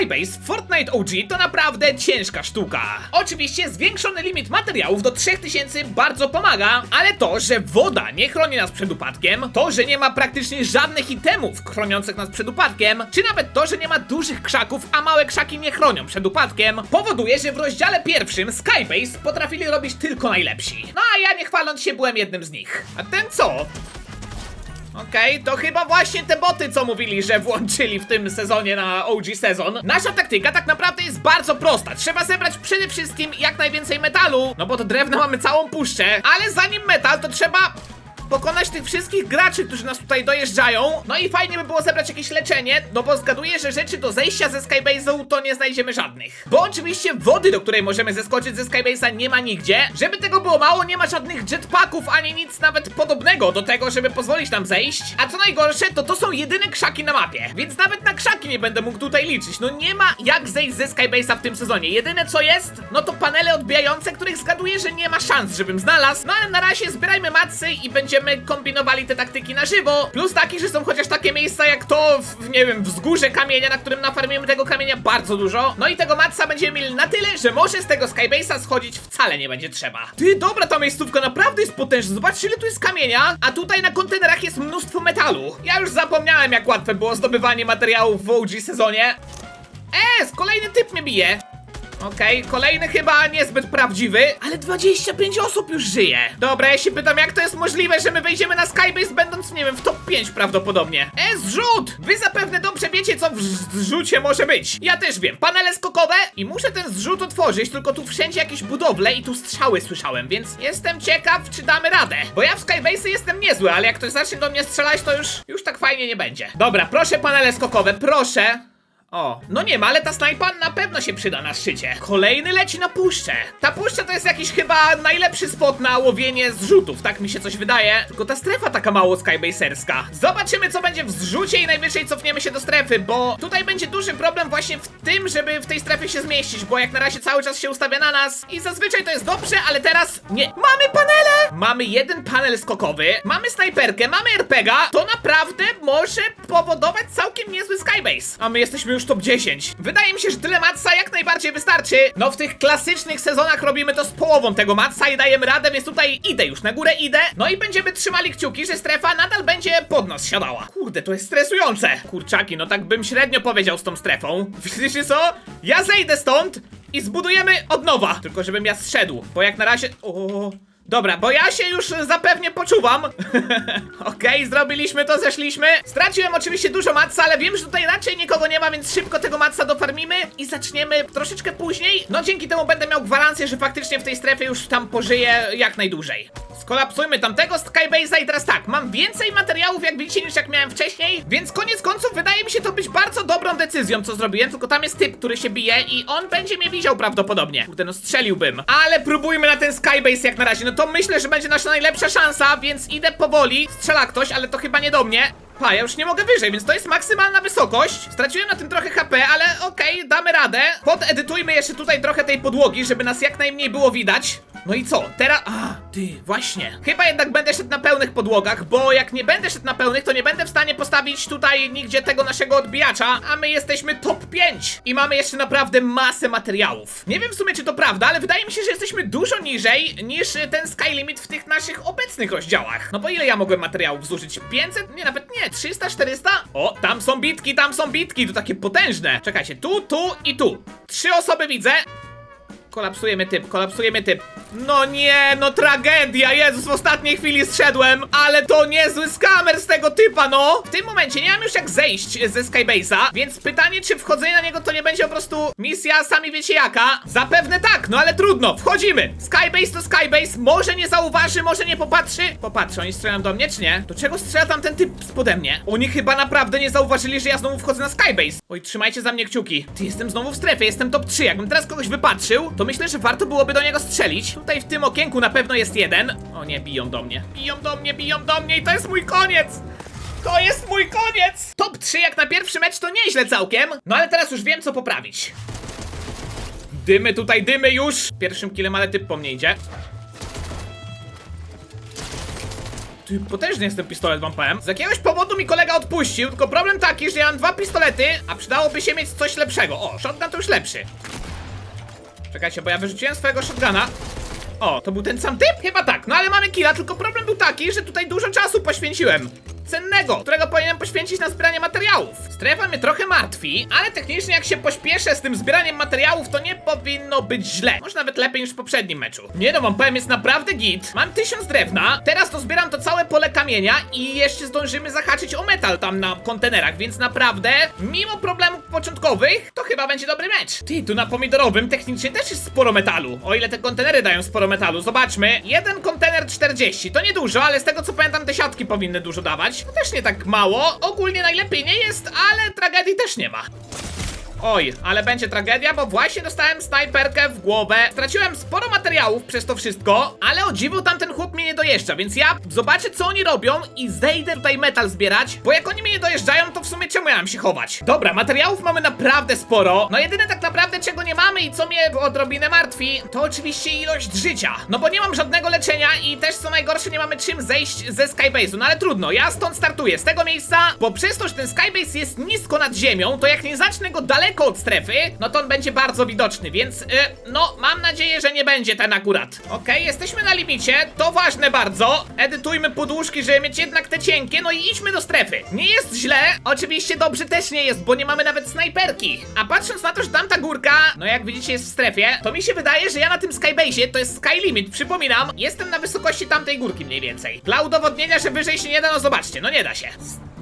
Skybase w Fortnite OG to naprawdę ciężka sztuka. Oczywiście zwiększony limit materiałów do 3000 bardzo pomaga, ale to, że woda nie chroni nas przed upadkiem, to, że nie ma praktycznie żadnych itemów chroniących nas przed upadkiem, czy nawet to, że nie ma dużych krzaków, a małe krzaki nie chronią przed upadkiem, powoduje, że w rozdziale pierwszym Skybase potrafili robić tylko najlepsi. No a ja nie chwaląc się byłem jednym z nich. A ten co? Okej, to chyba właśnie te boty, co mówili, że włączyli w tym sezonie na OG sezon. Nasza taktyka tak naprawdę jest bardzo prosta. Trzeba zebrać przede wszystkim jak najwięcej metalu, no bo do drewna mamy całą puszczę, ale zanim metal, to trzeba pokonać tych wszystkich graczy, którzy nas tutaj dojeżdżają. No i fajnie by było zebrać jakieś leczenie, no bo zgaduję, że rzeczy do zejścia ze Skybase'u to nie znajdziemy żadnych. Bo oczywiście wody, do której możemy zeskoczyć ze Skybase'a nie ma nigdzie. Żeby tego było mało, nie ma żadnych jetpacków, ani nic nawet podobnego do tego, żeby pozwolić nam zejść. A co najgorsze, to to są jedyne krzaki na mapie, więc nawet na krzaki nie będę mógł tutaj liczyć. No nie ma jak zejść ze Skybase'a w tym sezonie. Jedyne co jest, no to panele odbijające, których zgaduję, że nie ma szans, żebym znalazł. No ale na razie zbierajmy macy i będziemy kombinowali te taktyki na żywo. Plus taki, że są chociaż takie miejsca jak to, w, nie wiem, wzgórze kamienia, na którym nafarmimy tego kamienia bardzo dużo. No i tego matca będziemy mieli na tyle, że może z tego Skybase'a schodzić wcale nie będzie trzeba. Ty, dobra, ta miejscówka naprawdę jest potężna. Zobaczcie, ile tu jest kamienia, a tutaj na kontenerach jest mnóstwo metalu. Ja już zapomniałem, jak łatwe było zdobywanie materiałów w OG sezonie. Es, kolejny typ mnie bije. Okej, kolejny chyba niezbyt prawdziwy, ale 25 osób już żyje. Dobra, ja się pytam, jak to jest możliwe, że my wejdziemy na Skybase będąc, nie wiem, w top 5 prawdopodobnie. E, zrzut! Wy zapewne dobrze wiecie, co w zrzucie może być. Ja też wiem, panele skokowe i muszę ten zrzut otworzyć, tylko tu wszędzie jakieś budowle i tu strzały słyszałem, więc jestem ciekaw, czy damy radę. Bo ja w Skybase jestem niezły, ale jak ktoś zacznie do mnie strzelać, to już, już tak fajnie nie będzie. Dobra, proszę panele skokowe, proszę. O, no nie ma, ale ta snajpa na pewno się przyda na szczycie. Kolejny leci na puszczę. Ta puszcza to jest jakiś chyba najlepszy spot na łowienie zrzutów, tak mi się coś wydaje. Tylko ta strefa taka mało skybaserska. Zobaczymy, co będzie w zrzucie i najwyżej cofniemy się do strefy, bo tutaj będzie duży problem właśnie w tym, żeby w tej strefie się zmieścić, bo jak na razie cały czas się ustawia na nas i zazwyczaj to jest dobrze, ale teraz nie. Mamy panele! Mamy jeden panel skokowy, mamy snajperkę, mamy RPGa. To naprawdę może powodować całkiem niezły skybase. A my jesteśmy już top 10. Wydaje mi się, że tyle matsa jak najbardziej wystarczy. No w tych klasycznych sezonach robimy to z połową tego matsa i dajemy radę, więc tutaj idę już na górę, idę. No i będziemy trzymali kciuki, że strefa nadal będzie pod nas siadała. Kurde, to jest stresujące. Kurczaki, no tak bym średnio powiedział z tą strefą. Wiecie co? Ja zejdę stąd i zbudujemy od nowa. Tylko żebym ja zszedł, bo jak na razie... O... Dobra, bo ja się już zapewnie poczuwam. Okej, zrobiliśmy to, zeszliśmy. Straciłem oczywiście dużo matca, ale wiem, że tutaj raczej nikogo nie ma, więc szybko tego matca dofarmimy i zaczniemy troszeczkę później. No dzięki temu będę miał gwarancję, że faktycznie w tej strefie już tam pożyję jak najdłużej. Skolapsujmy tamtego Skybase'a i teraz tak, mam więcej materiałów jak widzicie niż jak miałem wcześniej, więc koniec końców wydaje mi się to być bardzo dobrą decyzją, co zrobiłem, tylko tam jest typ, który się bije i on będzie mnie widział prawdopodobnie. Kurde, no strzeliłbym. Ale próbujmy na ten Skybase jak na razie, no to myślę, że będzie nasza najlepsza szansa, więc idę powoli. Strzela ktoś, ale to chyba nie do mnie. Pa, ja już nie mogę wyżej, więc to jest maksymalna wysokość. Straciłem na tym trochę HP, ale okej, damy radę. Podedytujmy jeszcze tutaj trochę tej podłogi, żeby nas jak najmniej było widać. No i co? Teraz... A, ty, właśnie. Chyba jednak będę szedł na pełnych podłogach, bo jak nie będę szedł na pełnych, to nie będę w stanie postawić tutaj nigdzie tego naszego odbijacza, a my jesteśmy top 5 i mamy jeszcze naprawdę masę materiałów. Nie wiem w sumie, czy to prawda, ale wydaje mi się, że jesteśmy dużo niżej niż ten Sky Limit w tych naszych obecnych rozdziałach. No bo ile ja mogłem materiałów zużyć? 500? Nie, nawet nie, 300, 400? O, tam są bitki, tam są bitki, to takie potężne. Czekajcie, tu, tu i tu. Trzy osoby widzę. Kolapsujemy typ, kolapsujemy typ. No nie, no tragedia, Jezus, w ostatniej chwili zszedłem, ale to niezły skamer z tego typa, no! W tym momencie nie mam już jak zejść ze Skybase'a, więc pytanie, czy wchodzenie na niego to nie będzie po prostu misja, sami wiecie jaka? Zapewne tak, no ale trudno, wchodzimy! Skybase to Skybase, może nie zauważy, może nie popatrzy. Popatrzy, oni strzelają do mnie, czy nie? Do czego strzela tam ten typ spode mnie? Oni chyba naprawdę nie zauważyli, że ja znowu wchodzę na Skybase. Oj, trzymajcie za mnie kciuki. Ty, jestem znowu w strefie, jestem top 3, jakbym teraz kogoś wypatrzył, to myślę, że warto byłoby do niego strzelić. Tutaj w tym okienku na pewno jest jeden. O nie, biją do mnie. Biją do mnie, biją do mnie i to jest mój koniec! To jest mój koniec! Top 3 jak na pierwszy mecz to nieźle całkiem. No ale teraz już wiem co poprawić. Dymy tutaj, dymy już! Pierwszym killem, ale typ po mnie idzie. Ty, potężny jest ten pistolet, wam powiem. Z jakiegoś powodu mi kolega odpuścił, tylko problem taki, że ja mam dwa pistolety, a przydałoby się mieć coś lepszego. O, shotgun to już lepszy. Czekajcie, bo ja wyrzuciłem swojego shotguna. O, to był ten sam typ? Chyba tak, no ale mamy killa, tylko problem był taki, że tutaj dużo czasu poświęciłem. Cennego, którego powinienem poświęcić na zbieranie materiałów. Strefa mnie trochę martwi, ale technicznie jak się pośpieszę z tym zbieraniem materiałów, to nie powinno być źle. Może nawet lepiej niż w poprzednim meczu. Nie no, wam powiem, jest naprawdę git. Mam tysiąc drewna, teraz to zbieram to całe pole kamienia i jeszcze zdążymy zahaczyć o metal tam na kontenerach, więc naprawdę, mimo problemów początkowych, to chyba będzie dobry mecz. Ty, tu na pomidorowym technicznie też jest sporo metalu. O ile te kontenery dają sporo metalu, zobaczmy. Jeden kontener 40, to niedużo, ale z tego co pamiętam te siatki powinny dużo dawać. Też nie tak mało. Ogólnie najlepiej nie jest, ale tragedii też nie ma. Oj, ale będzie tragedia, bo właśnie dostałem snajperkę w głowę. Straciłem sporo materiałów przez to wszystko, ale o dziwo tamten chłop mnie nie dojeżdża, więc ja zobaczę co oni robią i zejdę tutaj metal zbierać, bo jak oni mnie nie dojeżdżają, to w sumie czemu ja mam się chować? Dobra, materiałów mamy naprawdę sporo. No jedyne tak naprawdę czego nie mamy i co mnie odrobinę martwi, to oczywiście ilość życia. No bo nie mam żadnego leczenia i też co najgorsze nie mamy czym zejść ze Skybase'u, no ale trudno, ja stąd startuję z tego miejsca, bo przez to, że ten Skybase jest nisko nad ziemią, to jak nie zacznę go daleko od strefy, no to on będzie bardzo widoczny, więc y, no mam nadzieję, że nie będzie ten akurat. Okej, jesteśmy na limicie, to ważne bardzo. Edytujmy podłóżki, żeby mieć jednak te cienkie, no i idźmy do strefy. Nie jest źle, oczywiście dobrze też nie jest, bo nie mamy nawet snajperki. A patrząc na to, że tamta górka, no jak widzicie jest w strefie, to mi się wydaje, że ja na tym Skybase'ie, to jest Sky Limit, przypominam, jestem na wysokości tamtej górki mniej więcej. Dla udowodnienia, że wyżej się nie da, no zobaczcie, no nie da się.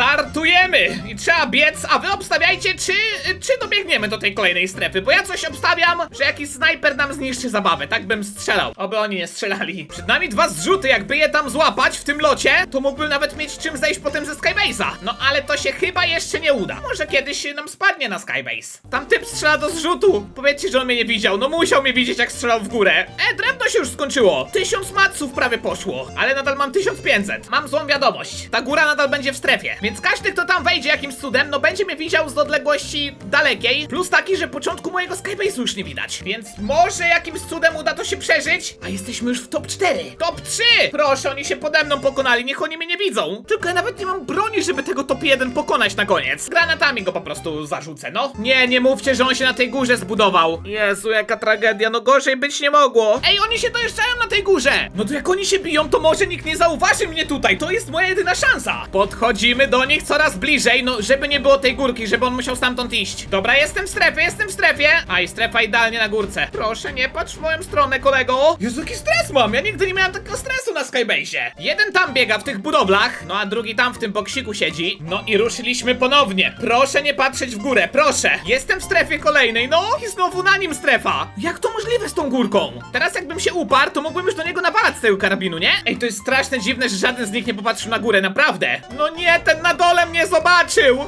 Startujemy! I trzeba biec, a wy obstawiajcie, czy, czy dobiegniemy do tej kolejnej strefy, bo ja coś obstawiam, że jakiś snajper nam zniszczy zabawę, tak bym strzelał. Oby oni nie strzelali. Przed nami dwa zrzuty, jakby je tam złapać w tym locie, to mógłbym nawet mieć czym zejść potem ze Skybase'a. No ale to się chyba jeszcze nie uda. Może kiedyś nam spadnie na Skybase. Tam typ strzela do zrzutu. Powiedzcie, że on mnie nie widział. No musiał mnie widzieć, jak strzelał w górę. E, drewno się już skończyło. Tysiąc maców prawie poszło, ale nadal mam 1500. Mam złą wiadomość. Ta góra nadal będzie w strefie, więc każdy, kto tam wejdzie jakimś cudem, no będzie mnie widział z odległości dalekiej. Plus taki, że początku mojego Skybase'u już nie widać. Więc może jakimś cudem uda to się przeżyć. A jesteśmy już w top 4. Top 3! Proszę, oni się pode mną pokonali, niech oni mnie nie widzą. Tylko ja nawet nie mam broni, żeby tego top 1 pokonać na koniec. Granatami go po prostu zarzucę, no. Nie, nie mówcie, że on się na tej górze zbudował. Jezu, jaka tragedia, no gorzej być nie mogło. Ej, oni się dojeżdżają na tej górze. No to jak oni się biją, to może nikt nie zauważy mnie tutaj. To jest moja jedyna szansa. Podchodzimy do nich coraz bliżej, no żeby nie było tej górki, żeby on musiał stamtąd iść. Dobra, jestem w strefie, jestem w strefie. Aj, strefa idealnie na górce. Proszę, nie patrz w moją stronę, kolego. Jezu, jaki stres mam. Ja nigdy nie miałem takiego stresu na Skybase'ie. Jeden tam biega w tych budowlach, no a drugi tam w tym boksiku siedzi. No i ruszyliśmy ponownie. Proszę nie patrzeć w górę, proszę. Jestem w strefie kolejnej, no i znowu na nim strefa. Jak to możliwe z tą górką? Teraz jakbym się uparł, to mógłbym już do niego nawalać z tego karabinu, nie? Ej, to jest straszne dziwne, że żaden z nich nie popatrzył na górę, naprawdę. No nie, ten na dole mnie zobaczył.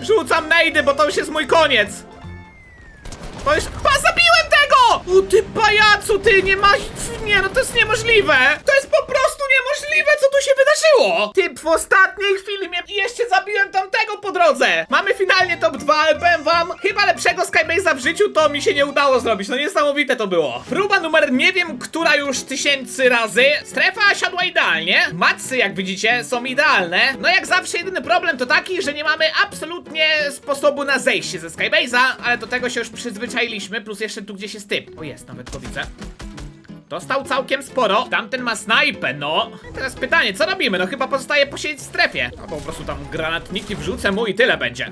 Rzucam nejdy, bo to już jest mój koniec. To już... Pa, zabiłem tego! O ty pajacu, ty nie masz... Nie, no to jest niemożliwe! To jest po prostu niemożliwe, co się wydarzyło! Typ w ostatniej chwili mnie... Jeszcze zabiłem tamtego po drodze! Mamy finalnie top 2, ale powiem wam, chyba lepszego Skybase'a w życiu to mi się nie udało zrobić, no niesamowite to było. Próba numer nie wiem, która już tysięcy razy. Strefa siadła idealnie, matsy jak widzicie są idealne. No jak zawsze jedyny problem to taki, że nie mamy absolutnie sposobu na zejście ze Skybase'a, ale do tego się już przyzwyczailiśmy, plus jeszcze tu gdzieś jest typ. O jest, nawet go widzę. Dostał całkiem sporo. Tamten ma snajpę, no. I teraz pytanie, co robimy? No chyba pozostaje posiedzieć w strefie. No po prostu tam granatniki wrzucę mu i tyle będzie.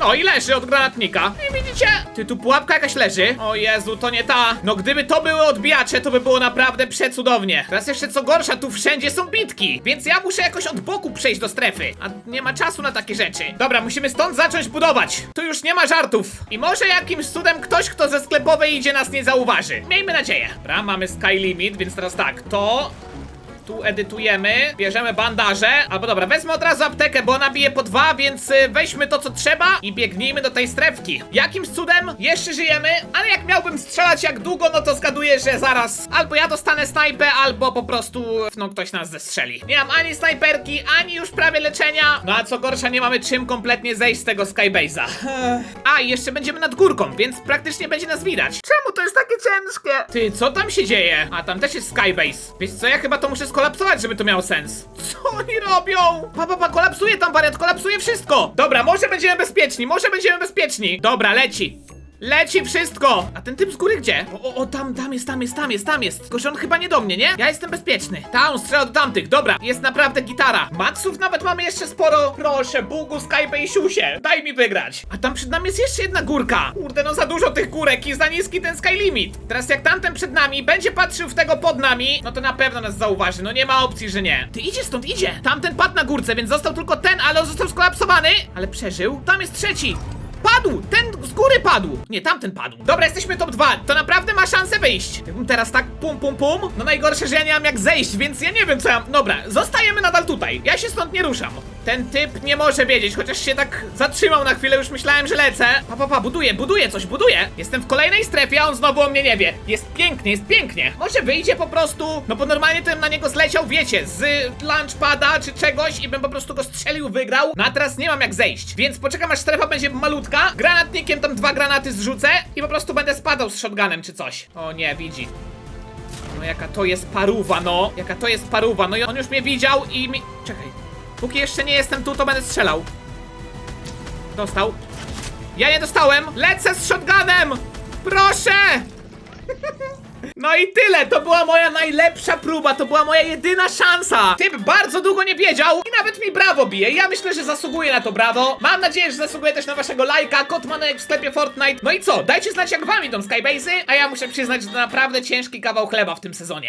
No i leży od granatnika. I widzicie? Ty tu pułapka jakaś leży. O Jezu, to nie ta. No gdyby to były odbijacze, to by było naprawdę przecudownie. Teraz jeszcze co gorsza, tu wszędzie są bitki. Więc ja muszę jakoś od boku przejść do strefy. A nie ma czasu na takie rzeczy. Dobra, musimy stąd zacząć budować. Tu już nie ma żartów. I może jakimś cudem ktoś, kto ze sklepowej idzie, nas nie zauważy. Miejmy nadzieję. Dobra, mamy Sky Limit, więc teraz tak, to tu edytujemy, bierzemy bandaże, albo dobra, wezmę od razu aptekę, bo ona bije po dwa, więc y, weźmy to co trzeba i biegnijmy do tej strefki. Jakimś cudem jeszcze żyjemy, ale jak miałbym strzelać jak długo, no to zgaduję, że zaraz albo ja dostanę snajpę, albo po prostu no ktoś nas zestrzeli. Nie mam ani snajperki, ani już prawie leczenia, no a co gorsza nie mamy czym kompletnie zejść z tego Skybase'a. A, i jeszcze będziemy nad górką, więc praktycznie będzie nas widać. Czemu to jest takie ciężkie? Ty, co tam się dzieje? A, tam też jest Skybase. Wiesz co, ja chyba to muszę skończyć skolapsować, żeby to miało sens. Co oni robią? Pa, pa, pa, kolapsuje tam wariant, kolapsuje wszystko. Dobra, może będziemy bezpieczni, może będziemy bezpieczni. Dobra, leci. Leci wszystko! A ten typ z góry gdzie? O, o, o, tam, tam jest, tam jest, tam jest, tam jest. Tylko, że on chyba nie do mnie, nie? Ja jestem bezpieczny. Tam, strzela do tamtych. Dobra, jest naprawdę gitara. Maxów nawet mamy jeszcze sporo. Proszę, Bugu, Skype i Siusie. Daj mi wygrać. A tam przed nami jest jeszcze jedna górka. Kurde, no za dużo tych górek i za niski ten sky limit. Teraz jak tamten przed nami będzie patrzył w tego pod nami, no to na pewno nas zauważy. No nie ma opcji, że nie. Ty idzie stąd, idzie. Tamten padł na górce, więc został tylko ten, ale on został skolapsowany. Ale przeżył. Tam jest trzeci. Padł! Ten z góry padł! Nie, tamten padł. Dobra, jesteśmy top 2. To naprawdę ma szansę wyjść. Jakbym teraz tak pum pum pum. No najgorsze, że ja nie mam jak zejść, więc ja nie wiem co ja... Dobra, zostajemy nadal tutaj. Ja się stąd nie ruszam. Ten typ nie może wiedzieć, chociaż się tak zatrzymał na chwilę, już myślałem, że lecę. Pa, pa, pa, buduję, buduję coś, buduję. Jestem w kolejnej strefie, a on znowu o mnie nie wie. Jest pięknie, jest pięknie. Może wyjdzie po prostu, no bo normalnie bym na niego zleciał, wiecie, z launchpada czy czegoś i bym po prostu go strzelił, wygrał. No a teraz nie mam jak zejść, więc poczekam aż strefa będzie malutka. Granatnikiem tam dwa granaty zrzucę i po prostu będę spadał z shotgunem czy coś. O nie, widzi. No jaka to jest paruwa, no. Jaka to jest paruwa. No i on już mnie widział i mi... Czekaj. Póki jeszcze nie jestem tu, to będę strzelał. Dostał. Ja nie dostałem. Lecę z shotgunem. Proszę. No i tyle, to była moja najlepsza próba, to była moja jedyna szansa. Typ bardzo długo nie wiedział i nawet mi brawo bije. Ja myślę, że zasługuje na to brawo. Mam nadzieję, że zasługuje też na waszego lajka, kod manek w sklepie Fortnite. No i co, dajcie znać jak wam idą Skybase'y, a ja muszę przyznać, że to naprawdę ciężki kawał chleba w tym sezonie.